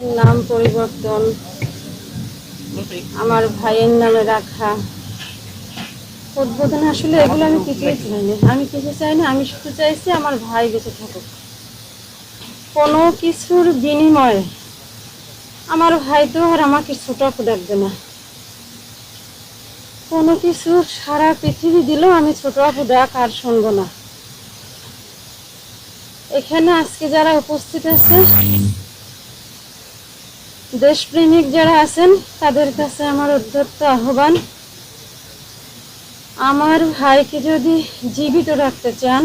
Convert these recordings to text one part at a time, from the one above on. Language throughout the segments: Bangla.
নাম পরিবর্তন। আমার ভাইয়ের নামে রাখা। উদ্বোধন আসলে এগুলো আমি কিছুই চাই না আমি কিছু চাই না আমি শুধু চাইছি আমার ভাই বেঁচে থাকুক। কোনো কিছুর বিনিময়ে আমার ভাই তো আর আমাকে ছোট ডাকবে না। কোনো কিছু সারা পৃথিবী দিলেও আমি ছোট আপু ডাক আর শুনব না। এখানে আজকে যারা উপস্থিত আছে দেশপ্রেমিক যারা আছেন, তাদের কাছে আমার উদ্ধত্ত আহ্বান। আমার ভাইকে যদি জীবিত রাখতে চান,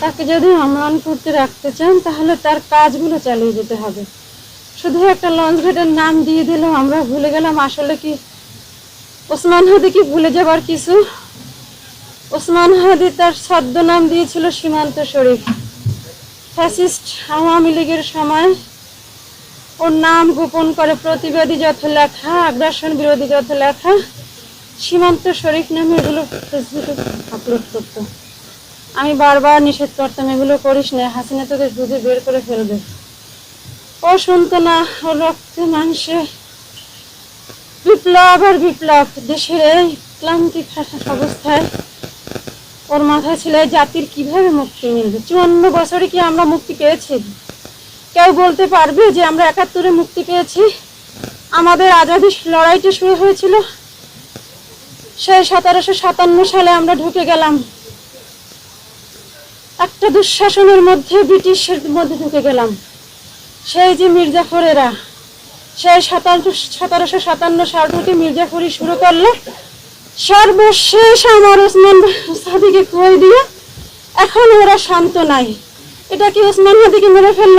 তাকে যদি অম্লান করতে রাখতে চান, তাহলে তার কাজগুলো চালিয়ে যেতে হবে। শুধু একটা লঞ্চ ঘাটের নাম দিয়ে দিলাম আমরা ভুলে গেলাম আসলে কি। ওসমান হাদি কি ভুলে যাবার কিছু? ওসমান হাদি তার ছদ্ম নাম দিয়েছিল সীমান্ত শরীফ। ফ্যাসিস্ট আওয়ামী লীগের সময় ওর নাম গোপন করে প্রতিবাদী যত লেখা, আগ্রাসন বিরোধী যত লেখা, সীমান্ত শরীফ নামে এগুলো ফেসবুকে আপলোড করতো। আমি বারবার নিষেধ করতাম, এগুলো করিস না, হাসিনা তোকে বুঝে বের করে ফেলবে। ও শুনতো না, ও রক্তে মাংসে বিপ্লব আর বিপ্লব, দেশের এই ক্লান্তি অবস্থায় ওর মাথায় ছিল জাতির কীভাবে মুক্তি মিলবে? চুয়ান্ন বছরে কি আমরা মুক্তি পেয়েছি? কেউ বলতে পারবে যে আমরা একাত্তরে মুক্তি পেয়েছি। আমাদের আজাদি লড়াইটা শুরু হয়েছিল। সেই সতেরোশো সাতান্ন সালে আমরা ঢুকে গেলাম। একটা দুঃশাসনের মধ্যে ব্রিটিশের মধ্যে ঢুকে গেলাম। সেই যে মির্জাফরেরা, সেই সাতান্ন, সতেরোশো সাতান্ন সাল থেকে মির্জাফরি শুরু করল। সর্বশেষ আমার ওসমান সাদিকে কই দিয়ে? এখন ওরা শান্ত নাই। এটা কি ওসমান হাদিকে মেরে ফেলল?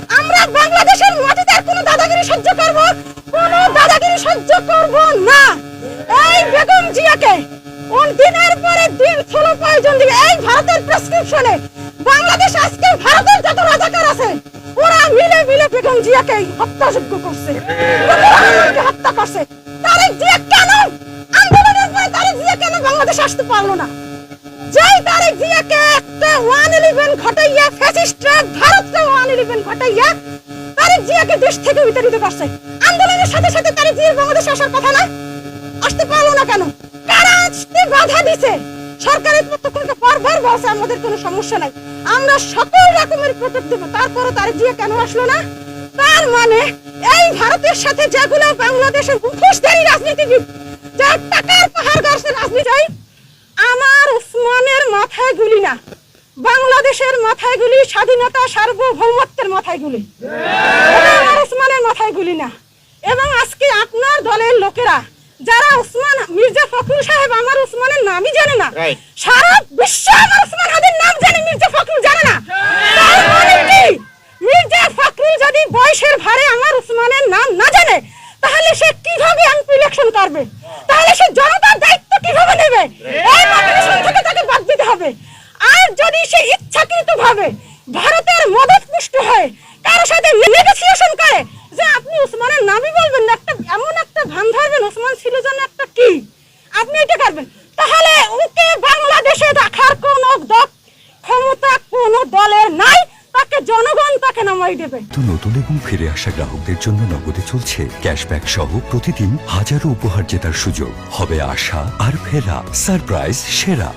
আমরা বাংলাদেশের মাটিতে কোনো দাদাগিরি সহ্য করব? কোনো দাদাগিরি সহ্য করব না। এই বেগম জিয়াকে দিনের পরে দিন ষোলো প্রয়োজন দিকে? এই ভারতের প্রেসক্রিপশনে বাংলাদেশ আজকে ভারতের যত রাজাকার আছে, ওরা মিলে মিলে বেগম জিয়াকে হত্যাযোগ্য করছে। হত্যা করছে, তারেক জিয়া কেন আন্দোলনের পরে তারেক জিয়া কেন বাংলাদেশ আসতে পারল না? যেই তারেক জিয়াকে একটা ওয়ান ইলেভেন ঘটাইয়া ফ্যাসিস্টরা ভারতকে ওয়ান ইলেভেন ঘটাইয়া তারেক জিয়াকে দেশ থেকে বিতাড়িত করছে। আন্দোলনের সাথে সাথে তারেক জিয়ার বাংলাদেশে আসার কথা না? আসতে পারল না কেন? কারা বাধা দিছে? সরকারের পক্ষ বারবার বলছে, আমাদের কোনো সমস্যা নাই। আমরা সকল রকমের প্রোটেক্ট দেবো। তারপরও তারেক জিয়া কেন আসলো না? তার মানে এই ভারতের সাথে যেগুলো বাংলাদেশের মুখোশধারী রাজনীতিবিদ, যার টাকার পাহাড় গড়ছে রাজনীতি মাথায় গুলি না। বাংলাদেশের মাথায় গুলি স্বাধীনতা সার্বভৌমত্বের মাথায় গুলি উসমানের মাথায় গুলি না। এবং আজকে আপনার দলের লোকেরা যারা উসমান মির্জা ফখরুল সাহেব আমার উসমানের নামই জানে না সারা বিশ্ব আমার উসমান হাদির নাম জানে মির্জা ফখরুল জানে না। মানে মির্জা ফখরুল যদি বয়সের ভারে আমার উসমানের নাম না জানে তাহলে সে কীভাবে এমপি ইলেকশন করবে? তাহলে সে জনতার দায়িত্ব কীভাবে নেবে এই নমিনেশন থেকে তাকে বাদ দিতে হবে আর যদি সে ইচ্ছাকৃত ভাবে ভারতের মদত পুষ্ট হয়ে কারোর সাথে নেগোসিয়েশন করে যে আপনি উসমানের নামই বলবেন না, একটা এমন একটা ভান ধরবেন উসমান ছিল যেন একটা কি? আপনি এটা করবেন। তাহলে ওকে বাংলাদেশে রাখার কোন ক্ষমতা কোন দলের নাই, তাকে জনগণ তাকে নামাই দেবে। তো নতুন এবং ফিরে আসা গ্রাহকদের জন্য নগদে চলছে ক্যাশব্যাক সহ প্রতিদিন হাজারো উপহার জেতার সুযোগ। হবে আশা আর ফেরা সারপ্রাইজ সেরা।